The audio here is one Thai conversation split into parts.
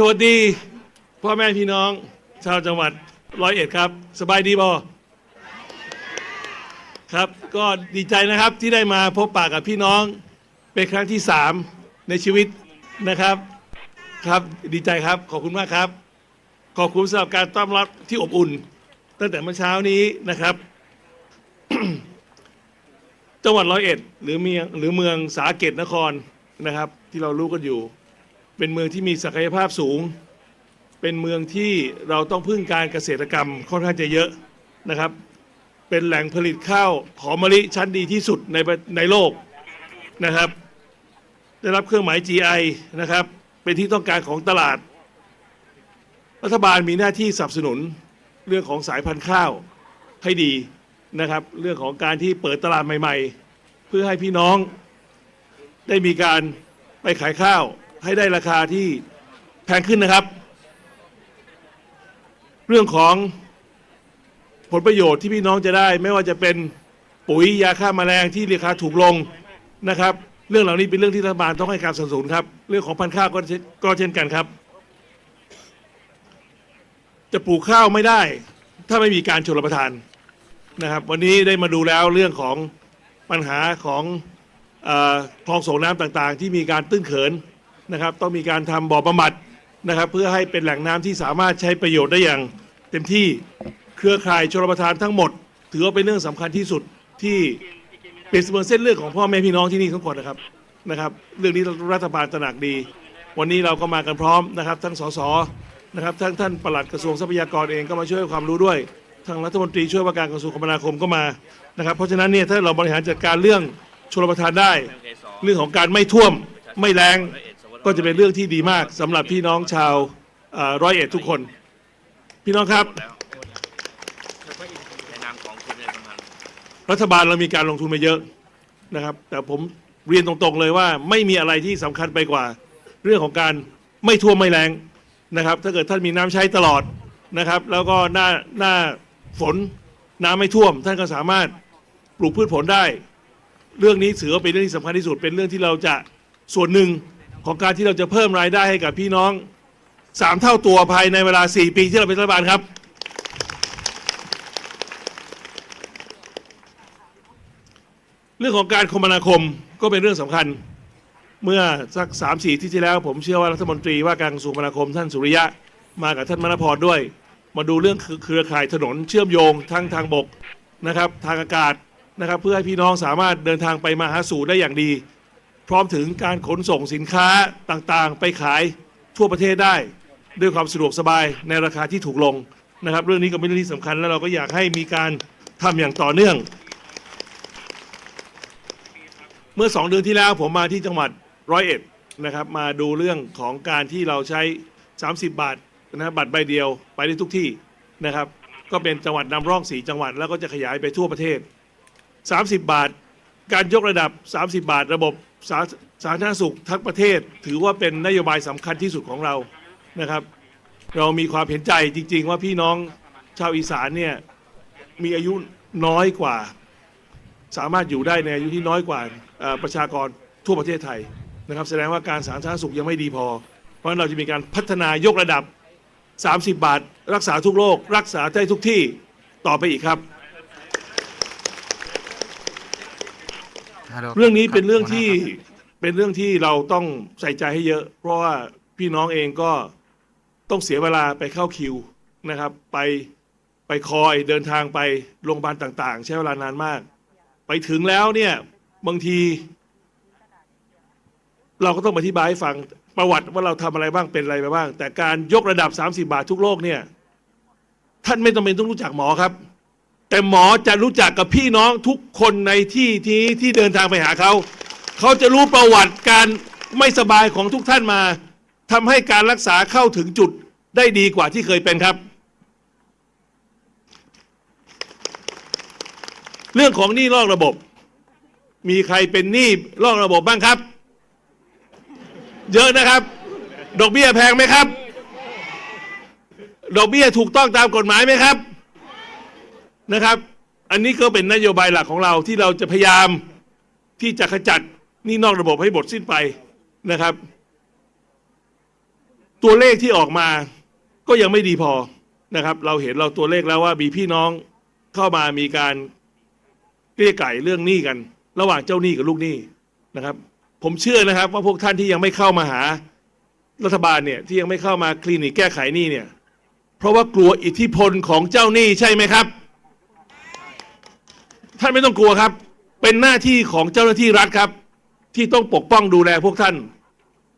สวัสดี พ่อแม่พี่น้อง ชาวจังหวัดร้อยเอ็ดครับ สบายดีบอครับ ก็ดีใจนะครับที่ได้มาพบปากกับพี่น้อง เป็นครั้งที่สามในชีวิตนะครับ ครับดีใจครับขอบคุณมากครับ ขอบคุณสำหรับการต้อนรับที่อบอุ่น ตั้งแต่เมื่อเช้านี้นะครับ จังหวัดร้อยเอ็ดหรือเมืองหรือเมืองสาเกตนครนะครับ ที่เรารู้กันอยู่ เป็นเมืองที่มีศักยภาพสูง เป็นเมืองที่เราต้องพึ่งการเกษตรกรรมค่อนข้างจะเยอะนะครับ เป็นแหล่งผลิตข้าวหอมมะลิชั้นดีที่สุดในในโลกนะครับ ได้รับเครื่องหมาย GI นะครับ เป็นที่ต้องการของตลาด รัฐบาลมีหน้าที่สนับสนุนเรื่องของสายพันธุ์ข้าวให้ดีนะครับ เรื่องของการที่เปิดตลาดใหม่ ๆ เพื่อให้พี่น้องได้มีการไปขายข้าว ให้ได้ราคาที่แพงขึ้นนะครับ เรื่องของผลประโยชน์ที่พี่น้องจะได้ ไม่ว่าจะเป็นปุ๋ยยาฆ่าแมลงที่ราคาถูกลงนะครับ เรื่องเหล่านี้เป็นเรื่องที่รัฐบาลต้องให้การสนับสนุนครับ เรื่องของพันธุ์ข้าวก็เช่นก็เช่นกันครับ จะปลูกข้าวไม่ได้ ถ้าไม่มีการชลประทานนะครับ วันนี้ได้มาดูแล้วเรื่องของปัญหาของออคลองส่งน้ำต่างๆ ที่มีการตื้นเขิน นะครับ ต้องมีการทำบ่อบำบัดนะครับ เพื่อให้เป็นแหล่งน้ำที่สามารถใช้ประโยชน์ได้อย่างเต็มที่เครือข่ายชลประทานทั้งหมด ถือว่าเป็นเรื่องสำคัญที่สุดที่เป็นเสมือนเส้นเลือดของพ่อแม่พี่น้องที่นี่ทั้งหมดนะครับนะครับ เรื่องนี้รัฐบาลตระหนักดี วันนี้เราก็มากันพร้อมนะครับ ทั้งสสนะครับทั้งท่านปลัดกระทรวงทรัพยากรเองก็มาช่วยความรู้ด้วยทางรัฐมนตรีช่วยว่าการกระทรวงคมนาคมก็มานะครับ เพราะฉะนั้นเนี่ยถ้าเราบริหารจัดการเรื่องชลประทานได้ เรื่องของการไม่ท่วมไม่แรง ก็จะเป็นเรื่องที่ดีมากสำหรับพี่น้องชาวร้อยเอ็ดทุกคน พี่น้องครับ รัฐบาลเรามีการลงทุนมาเยอะนะครับ แต่ผมเรียนตรงๆเลยว่าไม่มีอะไรที่สำคัญไปกว่า เรื่องของการไม่ท่วมไม่แรงนะครับ ถ้าเกิดท่านมีน้ำใช้ตลอดนะครับ แล้วก็หน้าหน้าฝนน้ำไม่ท่วม ท่านก็สามารถปลูกพืชผลได้ เรื่องนี้ถือว่าเป็นเรื่องที่สำคัญที่สุดเป็นเรื่องที่เราจะส่วนหนึ่ง ของการที่เราจะเพิ่มรายได้ให้กับพี่น้องสามเท่าตัวภายในเวลา4ปีที่เราเป็นรัฐบาลครับ เรื่องของการคมนาคมก็เป็นเรื่องสำคัญ เมื่อสักสามสี่ที่ที่แล้ว ผมเชื่อว่ารัฐมนตรีว่าการกระทรวงคมนาคมท่านสุริยะมากับท่านมณพรด้วย มาดูเรื่องเครือข่ายถนนเชื่อมโยงทั้งทางบกนะครับ ทางอากาศนะครับ เพื่อให้พี่น้องสามารถเดินทางไปมาหาสู่ได้อย่างดี พร้อมถึงการขนส่งสินค้าต่างๆ ไปขายทั่วประเทศได้ ด้วยความสะดวกสบายในราคาที่ถูกลงนะครับ เรื่องนี้ก็เป็นเรื่องที่สำคัญแล้วเราก็อยากให้มีการทำอย่างต่อเนื่อง เมื่อสองเดือนที่แล้วผมมาที่จังหวัดร้อยเอ็ดนะครับมาดูเรื่องของการที่เราใช้ 30 บาทนะบัตรใบเดียวไปได้ทุกที่นะครับ ก็เป็นจังหวัดนำร่องสีจังหวัดแล้วก็จะขยายไปทั่วประเทศ 30 บาท การยกระดับ 30 บาทระบบ สาสาธารณสุขทั้งประเทศ ถือว่าเป็นนโยบายสำคัญที่สุดของเรานะครับ เรามีความเห็นใจจริง ๆ ว่าพี่น้องชาวอีสานเนี่ยมีอายุน้อยกว่า สามารถอยู่ได้ในอายุที่น้อยกว่าประชากรทั่วประเทศไทยนะครับ แสดงว่าการสาธารณสุขยังไม่ดีพอ เพราะฉะนั้นเราจะมีการพัฒนายกระดับ 30 บาท รักษาทุกโรครักษาได้ทุกที่ต่อไปอีกครับ เรื่องนี้เป็นเรื่องที่เป็นเรื่องที่เราต้องใส่ใจให้เยอะ เพราะว่าพี่น้องเองก็ต้องเสียเวลาไปเข้าคิวนะครับ ไปไปคอยเดินทางไปโรงพยาบาลต่าง ๆ ใช้เวลานานมาก ไปถึงแล้วเนี่ยบางที เราก็ต้องอธิบายให้ฟังประวัติว่าเราทำอะไรบ้างเป็นอะไรไปบ้าง แต่การยกระดับ 30 บาททุกโรคเนี่ย ท่านไม่จำเป็นต้องรู้จักหมอครับ แต่หมอจะรู้จักกับพี่น้องทุกคนในที่ที่ที่เดินทางไปหาเขา เขาจะรู้ประวัติการไม่สบายของทุกท่านมาทำให้การรักษาเข้าถึงจุดได้ดีกว่าที่เคยเป็นครับ เรื่องของหนี้นอกระบบ มีใครเป็นหนี้นอกระบบบ้างครับ เยอะนะครับ ดอกเบี้ยแพงไหมครับ ดอกเบี้ยถูกต้องตามกฎหมายไหมครับ นะครับ อันนี้ก็เป็นนโยบายหลักของเราที่เราจะพยายามที่จะขจัดนี่นอกระบบให้หมดสิ้นไปนะครับ ตัวเลขที่ออกมาก็ยังไม่ดีพอนะครับ เราเห็นเราตัวเลขแล้วว่ามีพี่น้องเข้ามามีการเกลี้ยไก่เรื่องหนี้กัน ระหว่างเจ้าหนี้กับลูกหนี้นะครับ ผมเชื่อนะครับ ว่าพวกท่านที่ยังไม่เข้ามาหารัฐบาลเนี่ยที่ยังไม่เข้ามาคลินิกแก้ไขหนี้เนี่ย เพราะว่ากลัวอิทธิพลของเจ้าหนี้ใช่ไหมครับ ท่านไม่ต้องกลัวครับ เป็นหน้าที่ของเจ้าหน้าที่รัฐครับ ที่ต้องปกป้องดูแลพวกท่าน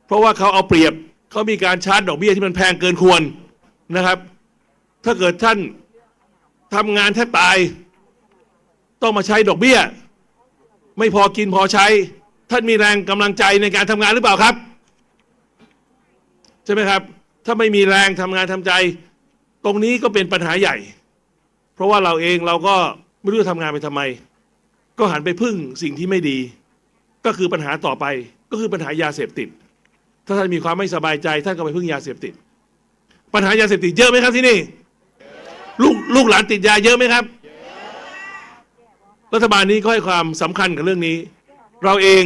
เพราะว่าเขาเอาเปรียบเขามีการชาร์จดอกเบี้ยที่มันแพงเกินควรนะครับ ถ้าเกิดท่านทำงานแทบตาย ต้องมาใช้ดอกเบี้ย ไม่พอกินพอใช้ ท่านมีแรงกำลังใจในการทำงานหรือเปล่าครับ ใช่ไหมครับ ถ้าไม่มีแรงทำงานทำใจ ตรงนี้ก็เป็นปัญหาใหญ่ เพราะว่าเราเองเราก็ ไม่รู้จะทำงานไปทำไม ก็หันไปพึ่งสิ่งที่ไม่ดี ก็คือปัญหาต่อไปก็คือปัญหายาเสพติด ถ้าท่านมีความไม่สบายใจ ท่านก็ไปพึ่งยาเสพติด ปัญหายาเสพติดเยอะไหมครับที่นี่ ลูกลูกหลานติดยาเยอะไหมครับ รัฐบาลนี้ก็ให้ความสำคัญกับเรื่องนี้ เราเอง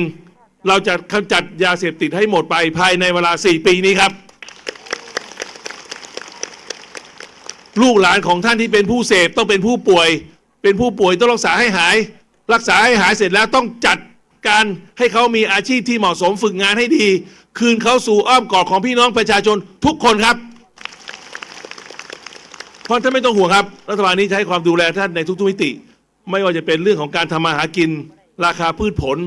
เราจะกำจัดยาเสพติดให้หมดไปภายในเวลา 4 ปีนี้ครับ ลูกหลานของท่านที่เป็นผู้เสพต้องเป็นผู้ป่วย เป็นผู้ป่วยต้องรักษาให้หาย รักษาให้หายเสร็จแล้วต้องจัดการให้เขามีอาชีพที่เหมาะสมฝึกงานให้ดี คืนเขาสู่อ้อมกอดของพี่น้องประชาชนทุกคนครับเพราะท่านไม่ต้องห่วงครับ รัฐบาลนี้จะให้ความดูแลท่านในทุกๆมิติ ไม่ว่าจะเป็นเรื่องของการทำมาหากิน ราคาพืชผล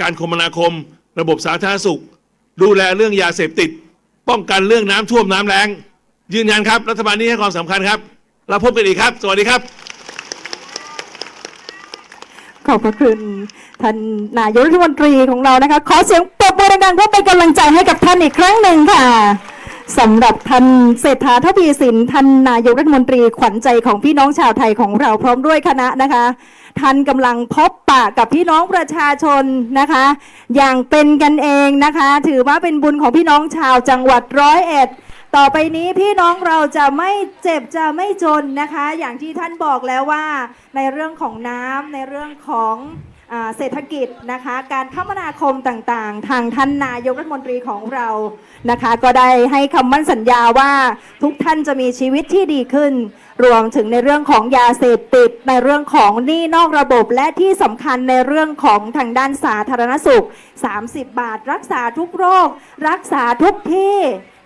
การคมนาคม ระบบสาธารณสุข ดูแลเรื่องยาเสพติด ป้องกันเรื่องน้ำท่วมน้ำแล้งยืนยันครับ รัฐบาลนี้ให้ความสำคัญครับเราพบกันอีกครับ สวัสดีครับ ขอบพระคุณท่านนายกรัฐมนตรีของเรานะคะ ขอเสียงปรบมือดังๆเพื่อเป็นกำลังใจให้กับท่านอีกครั้งหนึ่งค่ะสำหรับท่านเศรษฐาทวีสินท่านนายกรัฐมนตรีขวัญใจของพี่น้องชาวไทยของเราพร้อมด้วยคณะนะคะ ท่านกำลังพบปะกับพี่น้องประชาชนนะคะ อย่างเป็นกันเองนะคะ ถือว่าเป็นบุญของพี่น้องชาวจังหวัดร้อยเอ็ด ต่อไปนี้พี่น้องเราจะไม่เจ็บจะไม่จนนะคะ อย่างที่ท่านบอกแล้วว่าในเรื่องของน้ำในเรื่องของ เศรษฐกิจนะคะการคมนาคมต่างๆ ทางท่านนายกรัฐมนตรีของเรานะคะ ก็ได้ให้คำมั่นสัญญาว่าทุกท่านจะมีชีวิตที่ดีขึ้น รวมถึงในเรื่องของยาเสพติด ในเรื่องของหนี้นอกระบบและที่สำคัญในเรื่องของทางด้านสาธารณสุข 30 บาท รักษาทุกโรค รักษาทุกที่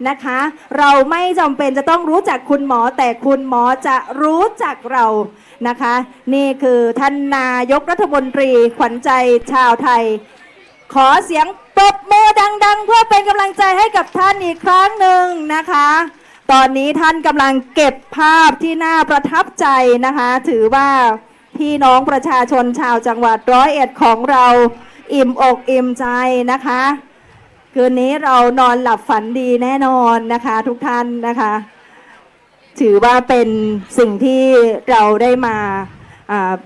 นะคะ เราไม่จำเป็นจะต้องรู้จักคุณหมอแต่คุณหมอจะรู้จักเรา นะคะ นี่คือท่านนายกรัฐมนตรีขวัญใจชาวไทย ขอเสียงปรบมือดัง ๆ เพื่อเป็นกำลังใจให้กับท่านอีกครั้งหนึ่งนะคะ ตอนนี้ท่านกำลังเก็บภาพที่น่าประทับใจนะคะ ถือว่าพี่น้องประชาชนชาวจังหวัดร้อยเอ็ดของเราอิ่มอกอิ่มใจนะคะ คืนนี้เรานอนหลับฝันดีแน่นอนนะคะ ทุกท่านนะคะ ถือว่าเป็นสิ่งที่เราได้มา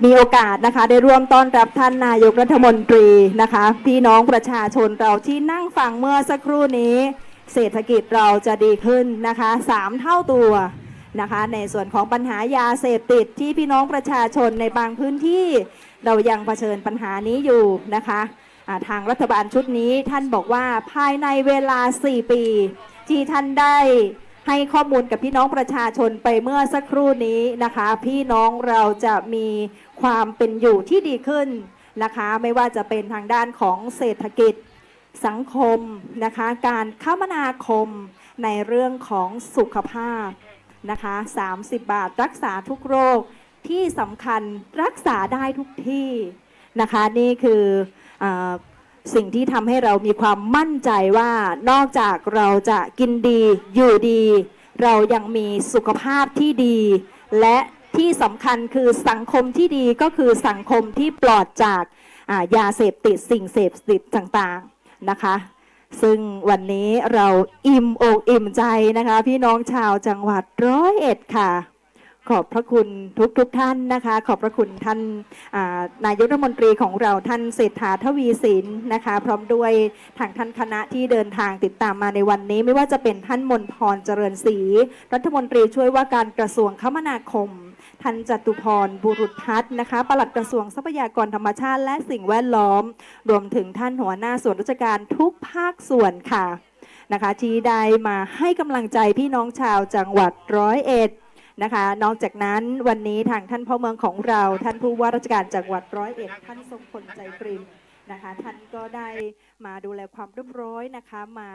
มีโอกาสนะคะ ได้ร่วมต้อนรับท่านนายกรัฐมนตรีนะคะพี่น้องประชาชนเราที่นั่งฟังเมื่อสักครู่นี้ เศรษฐกิจเราจะดีขึ้นนะคะสามเท่าตัวนะคะ ในส่วนของปัญหายาเสพติดที่พี่น้องประชาชนในบางพื้นที่เรายังเผชิญปัญหานี้อยู่นะคะทางรัฐบาลชุดนี้ท่านบอกว่าภายในเวลา 4 ปี ที่ท่านได้ ให้ข้อมูลกับพี่น้องประชาชนไปเมื่อสักครู่นี้นะคะ พี่น้องเราจะมีความเป็นอยู่ที่ดีขึ้นนะคะ ไม่ว่าจะเป็นทางด้านของเศรษฐกิจสังคมนะคะ การคมนาคมในเรื่องของสุขภาพนะคะ 30 บาทรักษาทุกโรคที่สำคัญรักษาได้ทุกที่นะคะ นี่คืออ สิ่งที่ทำให้เรามีความมั่นใจว่านอกจากเราจะกินดีอยู่ดี เรายังมีสุขภาพที่ดี และที่สำคัญคือสังคมที่ดีก็คือสังคมที่ปลอดจากายาเสพติดสิ่งเสพติดต่างๆนะคะ ซึ่งวันนี้เราอิ่มอกอิ่มใจนะคะ พี่น้องชาวจังหวัดร้อยเอ็ดค่ะ ขอบพระคุณทุกทุกท่านนะคะ ขอบพระคุณท่านานายกรัฐมนตรีของเราท่านเศรษฐาทวีสินนะคะ พร้อมด้วยทางท่านคณะที่เดินทางติดตามมาในวันนี้ ไม่ว่าจะเป็นท่านมนพรเจริญศรีรัฐมนตรีช่วยว่าการกระทรวงคมนาคมท่านจตุพรบุรุษพัฒน์นะคะปลัดกระทรวงทรัพยากรธรรมชาติและสิ่งแวดล้อม รวมถึงท่านหัวหน้าส่วนราชการทุกภาคส่วนค่ะนะคะที่ได้มาให้กำลังใจพี่น้องชาวจังหวัดร้อยเอ็ด นะคะ นอกจากนั้นวันนี้ทางท่านพ่อเมืองของเรา ท่านผู้ว่าราชการจังหวัดร้อยเอ็ดท่านทรงพลใจปริมนะคะ ท่านก็ได้มาดูแลความเรียบร้อยนะคะมา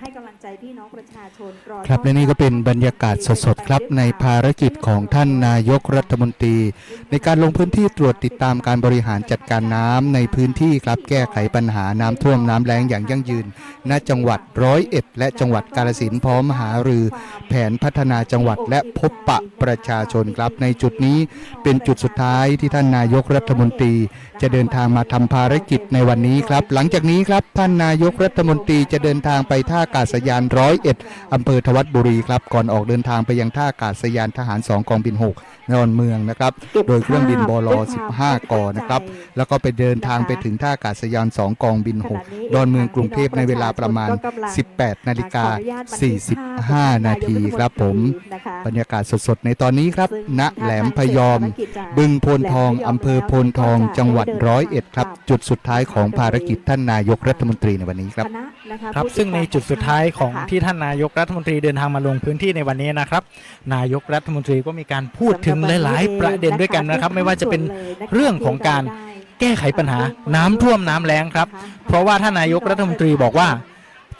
ให้กำลังใจพี่น้องประชาชนรอครับต้อและนี่ก็เป็นบรรยากาศสดๆครับในภารกิจของท่านนายกรัฐมนตรี ในการลงพื้นที่ตรวจติดตามการบริหารจัดการน้ำในพื้นที่ครับแก้ไขปัญหาน้ำท่วมน้ำแล้งอย่างยั่งยืน ณจังหวัดร้อยเอ็ดและจังหวัดกาฬสินธุ์พร้อมหารือ แผนพัฒนาจังหวัดและพบปะประชาชนครับในจุดนี้เป็นจุดสุดท้ายที่ท่านนายกรัฐมนตรี จะเดินทางมาทำภารกิจในวันนี้ครับ หลังจากนี้ครับท่านนายกรัฐมนตรีจะเดินทางไปท่าอากาศยานร้อยเอ็ดอำเภอทวัดบุรีครับ ก่อนออกเดินทางไปยังท่าอากาศยานทหาร 2 กองบิน 6 นอนเมืองนะครับ โดยเครื่องบินบล15กอนะครับ แล้วก็ไปเดินทางไปถึงท่าอากาศยาน 2 กองบิน 6 ดอนเมืองกรุงเทพในเวลาประมาณ 18 นาฬิกา 45 นาทีครับผม บรรยากาศสดๆ ในตอนนี้ครับ ณ แหลมพยอม บึงโพนทองอำเภอโพนทอง จังหวัดร้อยเอ็ดครับ จุดสุดท้ายของภารกิจท่านนายกรัฐมนตรีในวันนี้ครับ ครับ ซึ่งในจุดสุดท้ายของที่ท่านนายกรัฐมนตรีเดินทางมาลงพื้นที่ในวันนี้นะครับ นายกรัฐมนตรีก็มีการพูดถึงหลายๆ ประเด็นด้วยกันนะครับ ไม่ว่าจะเป็นเรื่องของการแก้ไขปัญหาน้ำท่วมน้ำแล้งครับ เพราะว่าท่านนายกรัฐมนตรีบอกว่า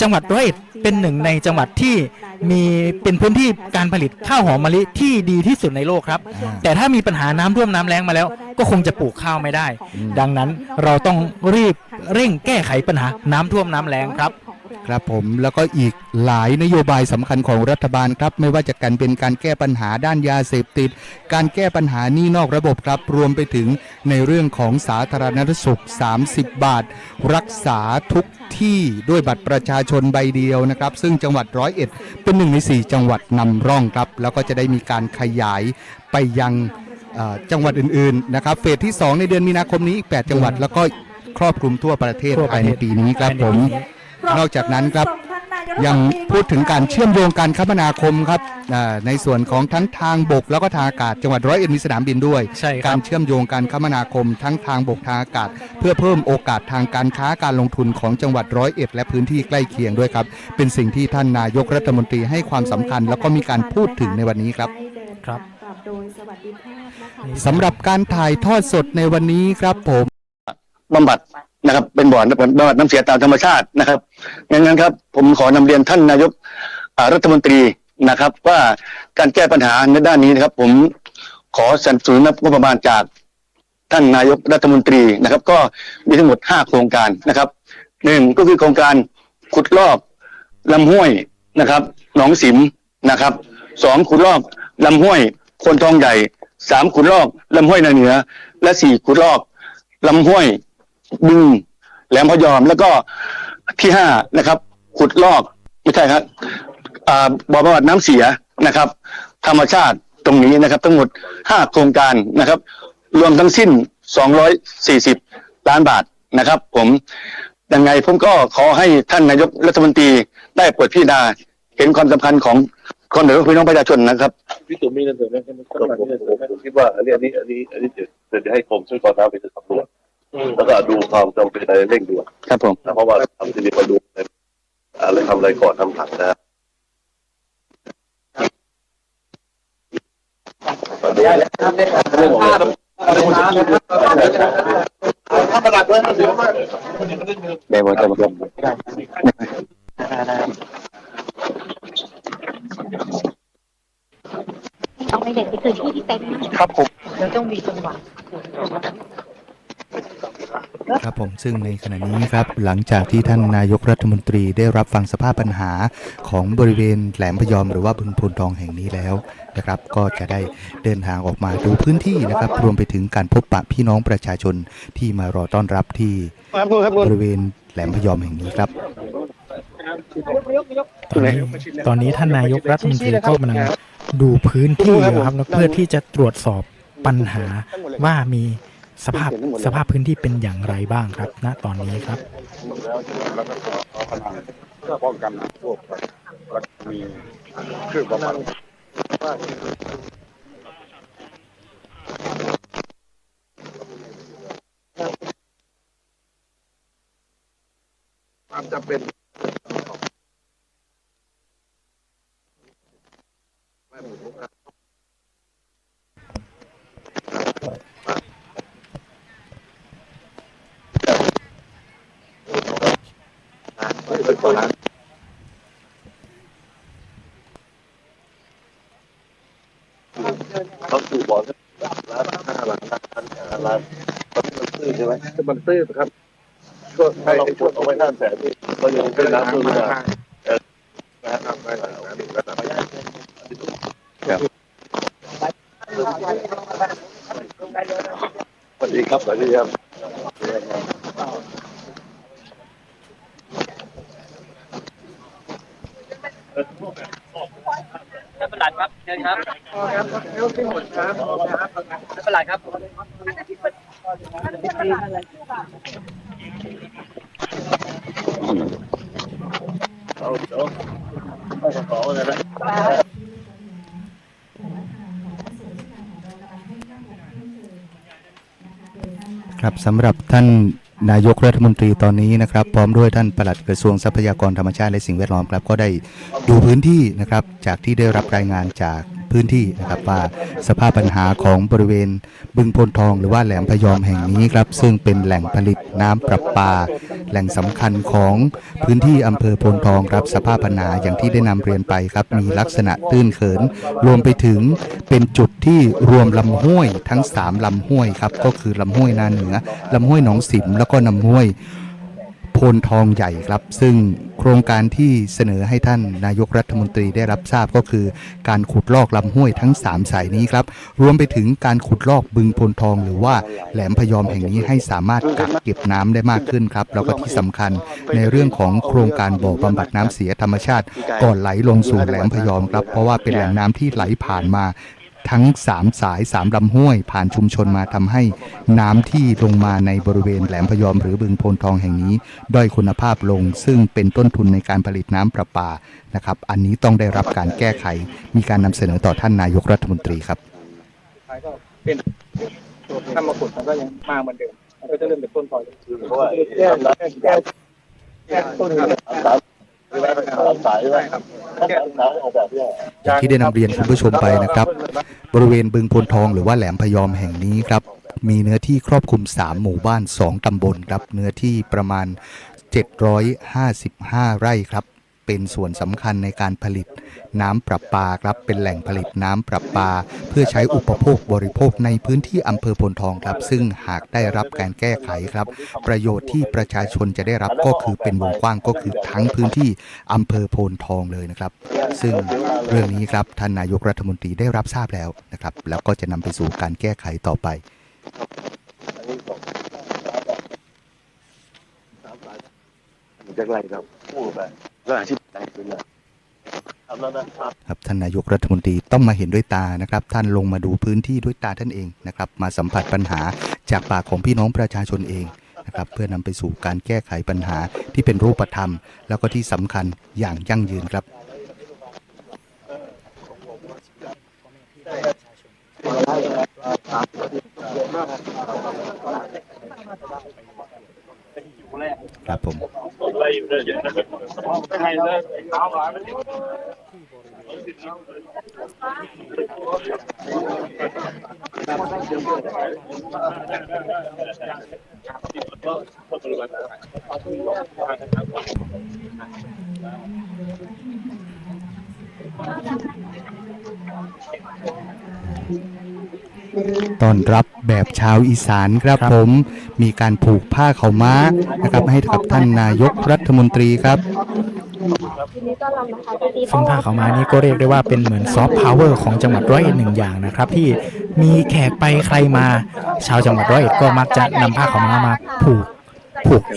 จังหวัดร้อยเอ็ดเป็นหนึ่งในจังหวัดที่มีเป็นพื้นที่การผลิตข้าวหอมมะลิที่ดีที่สุดในโลกครับ แต่ถ้ามีปัญหาน้ำท่วมน้ำแล้งมาแล้ว ก็คงจะปลูกข้าวไม่ได้ ดังนั้นเราต้องรีบเร่งแก้ไขปัญหาน้ำท่วมน้ำแล้งครับ ครับผมแล้วก็อีกหลายนโยบายสำคัญของรัฐบาลครับ ไม่ว่าจะกันเป็นการแก้ปัญหาด้านยาเสพติด การแก้ปัญหานี้นอกระบบครับ รวมไปถึงในเรื่องของสาธารณสุข 30 บาท รักษาทุกที่ด้วยบัตรประชาชนใบเดียวนะครับ ซึ่งจังหวัดร้อยเอ็ดเป็นหนึ่งใน 4 จังหวัดนำร่องครับ แล้วก็จะได้มีการขยายไปยังจังหวัดอื่นๆนะครับเฟสที่ 2 ในเดือนมีนาคมนี้อีก8จังหวัดแล้วก็ครอบคลุมทั่วประเทศทั่วปภายในปีนี้ครับผม นปีนี้นอกจากนั้นครับยังพูดถึงการเชื่อมโยงการคมนาคมครับอ่าในส่วนของทั้งทางบกแล้วก็ทางอากาศจังหวัดร้อยเอ็ดมีสนามบินด้วยใช่คการับรเชื่อมโยงการคมนาคม ทั้งทางบกทางอากาศ เพื่อเพิ่มโอกาสทางการค้าการลงทุนของจังหวัดร้อยเอ็ดและพื้นที่ใกล้เคียงด้วยครับ เป็นสิ่งที่ท่านนายกรัฐมนตรีให้ความสำคัญ แล้วก็มีการพูดถึงในวันนี้ครับครับโดยสวัสดิภาพนะคะสำหรับการถ่ายทอดสดในวันนี้ครับผมบำบัด นะครับ เป็นบ่อนบำบัดน้ำเสียตามธรรมชาตินะครับงั้นงั้นครับ ผมขอนำเรียนท่านนายกรัฐมนตรีนะครับ ว่าการแก้ปัญหาในด้านนี้นะครับ ผมขอสนับสนุนงบประมาณจากท่านนายกรัฐมนตรีนะครับ ก็มีทั้งหมดห้าโครงการนะครับหนึ่งก็คือโครงการขุดลอกลำห้วยนะครับ หนองสิมนะครับสองขุดลอกลำห้วยคนทองใหญ่สามขุดลอกลำห้วยนาเหนือ และสี่ขุดลอกลำห้วย บึงแหลมพะยอมแล้วก็ที่ห้านะครับ ขุดลอกไม่ใช่ครับอ่าบ่อบำบัดน้ำเสียนะครับ ธรรมชาติตรงนี้นะครับ ทั้งหมดห้าโครงการนะครับ รวมทั้งสิ้นสองร้อยสี่สิบล้านบาทนะครับ ผมยังไงผมก็ขอให้ท่านนายกรัฐมนตรีได้เปิดพิจารณาเห็นความสำคัญของคนเหนือพี่น้องประชาชนนะครับพี่ตุ๋มมีเงินเดือนไหมครับผมผมผมคิดว่าอันนี้อันนี้อันนี้อันนี้เดี๋ยวเดี๋ยวให้กรมช่วยก่อนน้ำไปสำรวจ แล้วก็ดูความจำเป็นอะไรเร่งด่วนครับผม นะเพราะว่าทำทีนี้มาดูอะไรทำอะไรก่อนทำหลังนะเรื่องของได้บ่ได้บ่เอาให้เด็กไปคือที่ที่เต็มนะครับผมแล้วต้องมีจังหวะ ครับผมซึ่งในขณะนี้ครับหลังจากที่ท่านนายกรัฐมนตรีได้รับฟังสภาพปัญหาของบริเวณแหลมพยอมหรือว่าบึงโพนทองแห่งนี้แล้วนะครับก็จะได้เดินทางออกมาดูพื้นที่นะครับ รวมไปถึงการพบปะพี่น้องประชาชนที่มารอต้อนรับที่บริเวณแหลมพยอมแห่งนี้ครับตอนนี้ตอนนี้ท่านนายกรัฐมนตรีก็กำลังดูพื้นที่อยู่ครับแล้วเพื่อที่จะตรวจสอบปัญหาว่ามี สภาพสภาพพื้นที่เป็นอย่างไรบ้างครับ ณตอนนี้ครับแล้วแล้วก็เอาพลังป้องกันน้วมรักมีคือประมาณความจำเป็นไม่หมดครับ เขาสู่บอลล้านห้าล้านห้าล้านตอนนี้มันตื้อใช่ไหมมันตื้อครับก็ให้ไอ้ช่วงเอาไว้ห้าแสนนี่เรายังเป็นน้ำตื้นไม่ได้เออนะครับสวัสดีครับสวัสดีครับ ท่านประหลัดครับเชิญครับท่านประหลัดครับเอาเดี๋ยวเอากระเป๋าเลยนะครับสำหรับท่าน นายกรัฐมนตรีตอนนี้นะครับ พร้อมด้วยท่านปลัดกระทรวงทรัพยากรธรรมชาติและสิ่งแวดล้อมครับ ก็ได้ดูพื้นที่นะครับ จากที่ได้รับรายงานจากพื้นที่นะครับว่าสภาพปัญหาของบริเวณบึงโพนทอง หรือว่าแหลมพยอมแห่งนี้ครับ ซึ่งเป็นแหล่งผลิตน้ำประปา แหล่งสำคัญของพื้นที่อำเภอโพนทองครับ สภาพปัญหาอย่างที่ได้นำเรียนไปครับ มีลักษณะตื้นเขิน รวมไปถึงเป็นจุด ที่รวมลำห้วยทั้ง 3ลำห้วยครับก็คือลำห้วยนาเหนือลำห้วยหนองสิมแล้วก็ลำห้วยโพนทองใหญ่ครับ ซึ่งโครงการที่เสนอให้ท่านนายกรัฐมนตรีได้รับทราบก็คือ การขุดลอกลำห้วยทั้ง 3 สายนี้ครับ รวมไปถึงการขุดลอกบึงโพนทอง หรือว่าแหลมพยอมแห่งนี้ให้สามารถกักเก็บน้ำได้มากขึ้นครับ แล้วก็ที่สำคัญในเรื่องของโครงการบ่อบำบัดน้ำเสียธรรมชาติ ก่อนไหลลงสู่แหลมพยอมครับเพราะว่าเป็นแหล่งน้ำที่ไหลผ่านมา ทั้ง 3 สาย 3ลำห้วย ผ่านชุมชนมาทำให้น้ำที่ลงมาในบริเวณแหลมพยอมหรือบึงโพนทองแห่งนี้ ด้อยคุณภาพลง ซึ่งเป็นต้นทุนในการผลิตน้ำประปานะครับ อันนี้ต้องได้รับการแก้ไข มีการนำเสนอต่อท่านนายกรัฐมนตรีครับท้ายก็เป็นถ้ามาขุดมันก็ยังมาเหมือนเดิมมันก็จะเริ่มจากต้นต่อเพราะว่าแก้แก้แก้ต้นครับสาม สายไหมครับอย่างที่ได้นำเรียนคุณผู้ชมไปนะครับ บริเวณบึงโพนทองหรือว่าแหลมพยอมแห่งนี้ครับ มีเนื้อที่ครอบคลุม 3 หมู่บ้าน 2 ตำบลครับ เนื้อที่ประมาณ 755 ไร่ครับ เป็นส่วนสำคัญในการผลิตน้ำประปาครับเป็นแหล่งผลิตน้ำประปา เพื่อใช้อุปโภคบริโภคในพื้นที่อำเภอโพนทองครับ ซึ่งหากได้รับการแก้ไขครับ ประโยชน์ที่ประชาชนจะได้รับก็คือเป็นวงกว้างก็คือทั้งพื้นที่อำเภอโพนทองเลยนะครับ ซึ่งเรื่องนี้ครับท่านนายกรัฐมนตรีได้รับทราบแล้วนะครับ แล้วก็จะนำไปสู่การแก้ไขต่อไปจากไรครับพูดไป ครับท่านนายกรัฐมนตรีต้องมาเห็นด้วยตานะครับ ท่านลงมาดูพื้นที่ด้วยตาท่านเองนะครับ มาสัมผัสปัญหาจากปากของพี่น้องประชาชนเองนะครับเพื่อนำไปสู่การแก้ไขปัญหาที่เป็นรูปธรรม แล้วก็ที่สำคัญอย่างยั่งยืนครับครับผม ต้อนรับแบบชาวอีสานครับผม มีการผูกผ้าเขาวม้านะครับให้กับท่านนายกรัฐมนตรีครับ ซึ่งผ้าขาวม้านี้ก็เรียกได้ว่าเป็นเหมือนซอฟต์พาวเวอร์ของจังหวัดร้อยเอ็ดหนึ่งอย่างนะครับ ที่มีแขกไปใครมา ชาวจังหวัดร้อยเอ็ดก็มักจะนำผ้าขาวม้ามาผูกผูกเอว